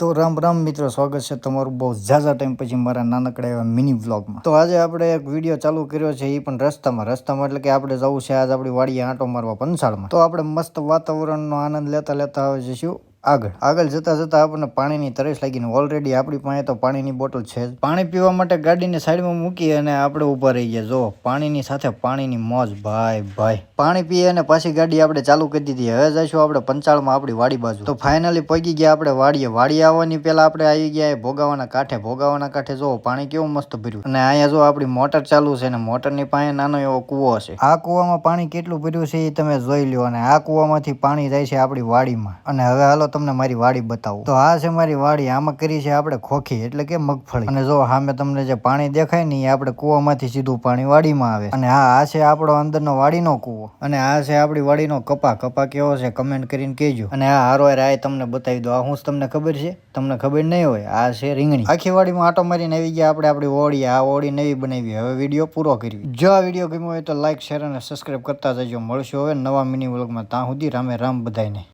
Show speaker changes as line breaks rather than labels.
તો રામ રામ મિત્રો, સ્વાગત છે તમારું બહુ ઝાઝા ટાઈમ પછી મારા નાનકડા એવા મિની વ્લોગમાં તો આજે આપણે એક વીડિયો ચાલુ કર્યો છે એ પણ રસ્તામાં. રસ્તામાં એટલે કે આપણે જવું છે આજ આપણી વાડીએ આંટો મારવા પંસાળમાં. તો આપણે મસ્ત વાતાવરણનો આનંદ લેતા લેતા આવે જઈશું. આગળ. આગળ જતા જતા આપણને પાણીની તરસ લાગીને ઓલરેડી આપણી પાસે તો પાણીની બોટલ છે જ. પાણી પીવા માટે ગાડીને સાઈડમાં મૂકી અને આપણે ઊભા રહી ગયા. જો, પાણીની સાથે પાણીની મોજ, ભાઈ ભાઈ. પાણી પીએ અને પાછી ગાડી આપણે ચાલુ કરી દીધી. હવે જઈશું આપણે પંચાળમાં આપણી વાડી બાજુ. તો ફાઇનલી પગી ગયા આપણે વાડીએ. વાડી આવવાની પહેલા આપણે આવી ગયા ભોગાવાના કાંઠે. ભોગાવાના કાંઠે જો, પાણી કેવું મસ્ત ભર્યું. અને અહીંયા જો આપણી મોટર ચાલુ છે અને મોટરની પાસે નાનો એવો કૂવો છે. આ કૂવામાં પાણી કેટલું ભર્યું છે એ તમે જોઈ લો અને આ કૂવામાંથી પાણી જાય છે આપણી વાડીમાં. અને હવે હાલો તમને મારી વાડી બતાવું. તો આ છે મારી વાડી, આમાં કરી છે આપણે ખોખી, એટલે કે મગફળી. અને જો સામે તમને જે પાણી દેખાય ને એ આપણે કૂવામાંથી સીધું પાણી વાડીમાં આવે. અને હા, આ છે આપણો અંદરનો વાડીનો કૂવો. અને આ છે આપણી વાડીનો કપા. કપા કેવો છે કમેન્ટ કરીને કહેજો. અને આ હારો રાય તમને બતાવી દો આ હું તમને ખબર છે? તમને ખબર નહીં હોય, આ છે રીંગણી. આખી વાડીમાં આટો મારીને આવી ગયા આપણે, આપણી ઓળી. આ ઓળી નવી બનાવી. હવે વીડિયો પૂરો કરી જો આ વીડિયો ગમ્યો હોય તો લાઈક શેર અને સબસ્ક્રાઈબ કરતા જજો. મળશું હવે નવા મિની વ્લોગમાં ત્યાં સુધી રામે રામ બધાયને.